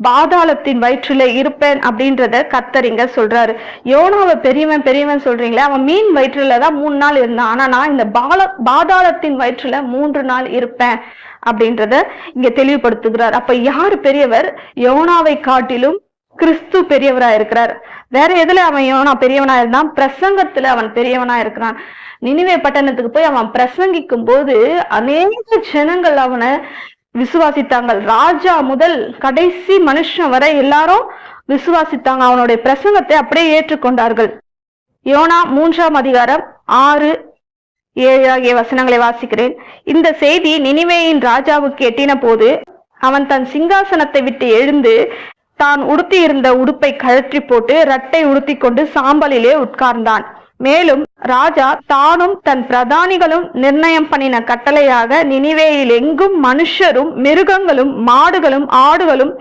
பாதாளத்தின் வயிற்றுல இருப்பேன் அப்படின்றத கத்தரிங்க சொல்றாரு. யோனாவை பெரியவன் பெரியவன் சொல்றீங்களே அவன் மீன் வயிற்றுல தான் மூணு நாள் இருந்தான். ஆனா நான் இந்த பால பாதாளத்தின் வயிற்றுல மூன்று நாள் இருப்பேன் அப்படின்றத இங்க தெளிவுபடுத்துகிறார். அப்ப யாரு பெரியவர்? யோனாவை காட்டிலும் கிறிஸ்து பெரியவரா இருக்கிறார். வேற எதுல அவன் யோனா பெரியவனா இருந்தான்? பிரசங்கத்துல அவன் பெரியவனா இருக்கிறான். நினிவே பட்டணத்துக்கு போய் அவன் பிரசங்கிக்கும் போது அநேக ஜனங்கள் அவனை விசுவாசித்தாங்க ராஜா முதல் கடைசி மனுஷன் வரை எல்லாரும் விசுவாசித்தாங்க. அவனுடைய பிரசங்கத்தை அப்படியே ஏற்றுக்கொண்டார்கள். யோனா மூன்றாம் அதிகாரம் ஆறு ஏழு ஆகிய வசனங்களை வாசிக்கிறேன். இந்த செய்தி நினிவேயின் ராஜாவுக்கு எட்டின போது அவன் தன் சிங்காசனத்தை விட்டு எழுந்து தான் உடுத்தியிருந்த உடுப்பை கழற்றி போட்டு ரட்டை உடுத்தி கொண்டு சாம்பலிலே உட்கார்ந்தான். மேலும் ராஜா தானும் தன் பிரதானிகளும் நிர்ணயம் பண்ணின கட்டளையாக நினைவேயில் எங்கும் மனுஷரும் மிருகங்களும் மாடுகளும் ஆடுகளும்